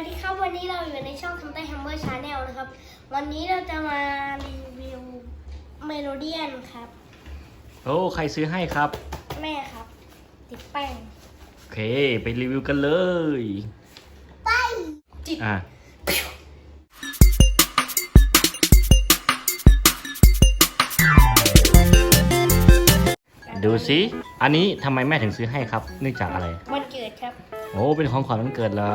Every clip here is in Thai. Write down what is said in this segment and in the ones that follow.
วัสดีครับวันนี้เราอยู่ในช่องทำใต้แฮมเมอร์ชาแนลนะครับ วันนี้เราจะมารีวิวเมโลเดียนครับ โอ้ ใครซื้อให้ครับ แม่ครับ ติดแป้ง โอเค ไปรีวิวกันเลย ไป จิตอะดูสิอันนี้ทำไมแม่ถึงซื้อให้ครับ เนื่องจากอะไร วันเกิดครับ โอ้ เป็นของขวัญวันเกิดเหรอ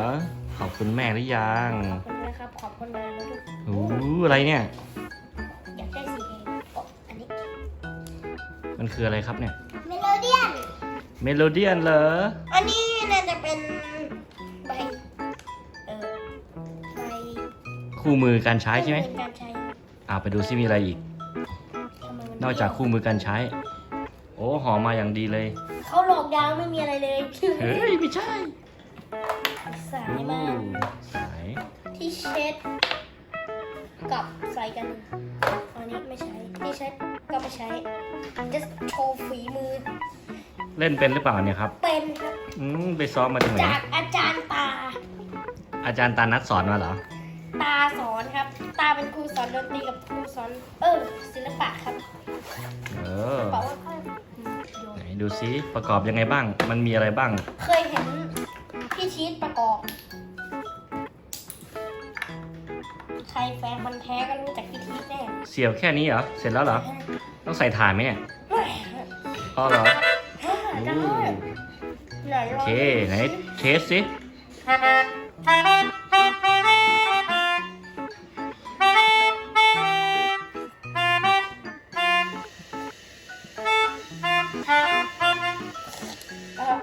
ขอบคุณแม่หรือยัง ขอบคุณนะครับ ขอบคุณเลยนะทุกโอ้อะไรเนี่ย อยากได้สีแดงอ๋ออันนี้มันคืออะไรครับเนี่ย เมโลเดียน เมโลเดียนเหรอ อันนี้น่าจะเป็นใบ เออใบคู่มือการใช้ใช่ไหมเป็นการใช้อ่าไปดูซิมีอะไรอีก ทำไมมันนอกจากคู่มือการใช้ โอ้หอมมาอย่างดีเลย เขาหลอกยาวไม่มีอะไรเลย เฮ้ย ไม่ใช่ สายโอ้มากสายที่เช็ดกับใส่กันอันนี้ไม่ใช้ที่เช็ดก็ไม่ใช้จะโชว์ฝีมือ เล่นเป็นหรือเปล่าเนี่ยครับ เป็นครับอืมไปซ้อมมาจากไหนจากอาจารย์ตา อาจารย์ตานัดสอนมาเหรอ ตาสอนครับ ตาเป็นครูสอนดนตรีกับครูสอน เออศิลปะครับ เออบอกว่าค่อยโยนไหนดูซิประกอบยังไงบ้าง มันมีอะไรบ้าง เคยเห็นพี่ ชีตประกอบ ใครแฟนมันธุ์แท้ก็รู้จักพี่ชีตแน่เสียบแค่นี้เหรอ เสร็จแล้วเหรอ ต้องใส่ถ่านไหมเนี่ยเฮ้ยอ๋อเหรอได้โอ้ไหนลโอองเค ไหนเทสสิเออ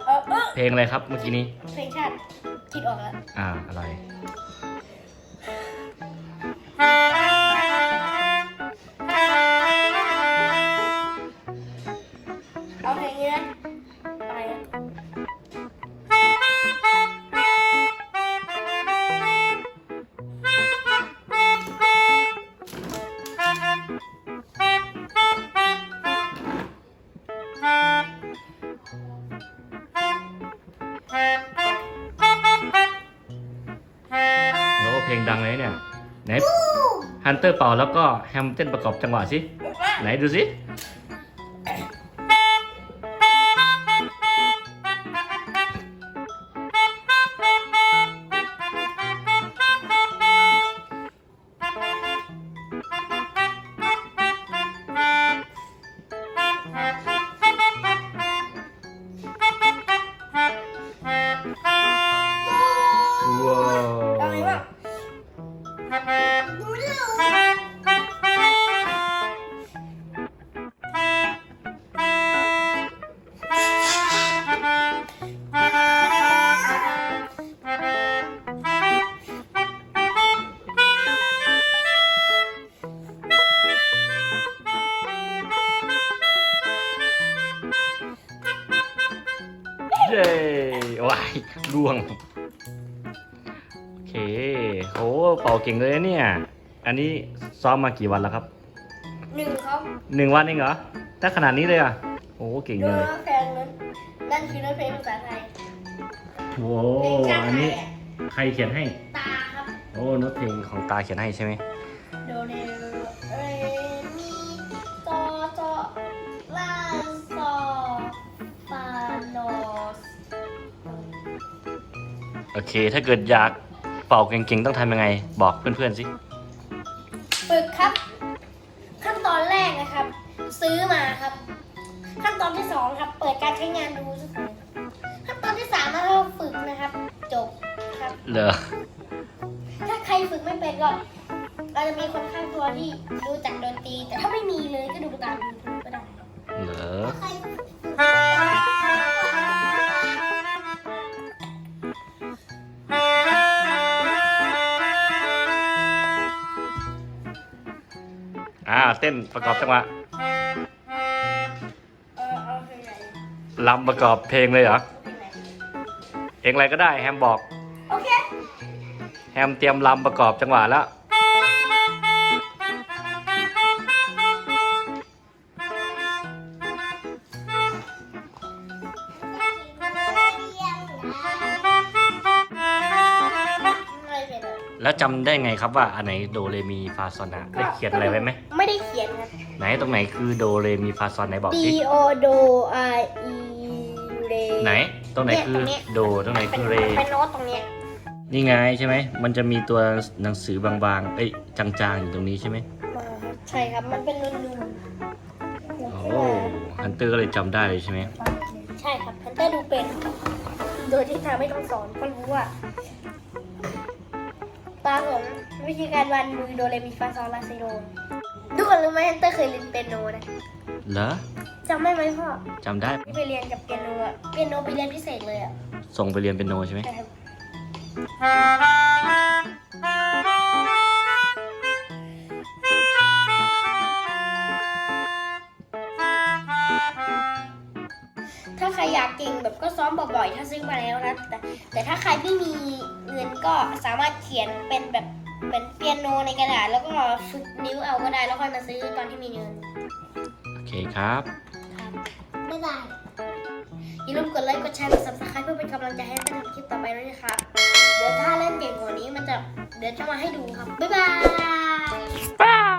เออเออเพลงอะไรครับเมื่อกี้นี้ เพลงชาติ คิดออกแล้ว อ่า อะไร ลงดังเลยเนี่ย ไหนฮันเตอร์เป่าแล้วก็แฮมเต้นประกอบจังหวะสิ ไหนดูสิ เย้ว้ายร่วง โอเคโหเป่าเก่งเลยนะเนี่ย อันนี้ซ้อมมากี่วันแล้วครับ หนึ่งครับ หนึ่งวันเองเหรอ ถ้าขนาดนี้เลยอะ โอ้เก่งดูเลยนะแฟนนั้นนั่นคือเนื้อเพลงภาษาไทยโอ้เพลงชาติอันไทนี้ยอะใครเขียนให้ ตาครับ โอ้โน้ตเพลงของตาเขียนให้ใช่ไหม โดเรเร โอเค ถ้าเกิดอยากเป่าเก่งๆ ต้องทำยังไง บอกเพื่อนๆสิ ฝึกครับ ขั้นตอนแรกนะครับ ซื้อมาครับ ขั้นตอนที่สองครับ เปิดการใช้งานดูสักหน่อยขั้นตอนที่สามนะครับฝึกนะครับ จบครับ เหรอ ถ้าใครฝึกไม่เป็นก็เราจะมีคนข้างตัวที่รู้จักดนตรี แต่ถ้าไม่มีเลยก็ดู อ่าเต้นประกอบจังหวะเออเอาเพลงไหนลำประกอบเพลงเลยเหรอเพลงไหนเพลงอะไรก็ได้แฮมบอก โอเค แฮมเตรียมลำประกอบจังหวะแล้ว แล้วจำได้ไงครับว่าอันไหนโดเรมีฟาซอนอะได้เขียนอะไรไว้ไหมไม่ได้เขียนครับ ไหนตรงไหนคือโดเรมีฟาซอนไหนบอก D สิ O D I E เรไหน ตรงไหนคือเนี่ยโดตรงไหนเป็คืนอเร เป็นโน้ตตรงเนี้ยนี่ไงใช่ไหม มันจะมีตัวหนังสือบางๆ เอ้ยจางๆอยู่ตรงนี้ใช่ไหมมาครับใช่ครับ มันเป็นนูนโอ้ฮันเตอร์ก็เลยจำได้เลยใช่ไหมๆใช่ครับฮันเตอร์ดูเป็น โดยที่ทางไม่ต้องสอนก็รู้ว่าตาผมวิธีการวาดมือโดเรมีฟาซอลลาซิโดทุกคนรู้ไหมฮันเตอร์เคยเรียนเปียโนนะเหรอจำได้ไหมพ่อจำได้ที่ไปเรียนกับเปียโนอะเปียโนไปเรียนพิเศษเลยอะส่งไปเรียนเป็นโนใช่ไหมใช่ครับ บบก็ซ้อมบ่อยๆ ถ้าซื้อมาแล้วนะแต่แต่ถ้าใครไม่มีเงินก็สามารถเขียนเป็นแบบเป็นเปียโนในกระดาษแล้วก็ฝึกนิ้วเอาก็ได้แล้วค่อยมาซื้อตอนที่มีเงินโอเคครับครับบ๊ายบายอย่าลืมกดไลค์กดแชร์กด subscribe เพื่อเป็นกำลังใจให้ได้ทำคลิปต่อไปด้วยนะครับเดี๋ยวถ้าเล่นเก่งกว่านี้มันจะเดี๋ยวจะมาให้ดูครับบ๊ายบาย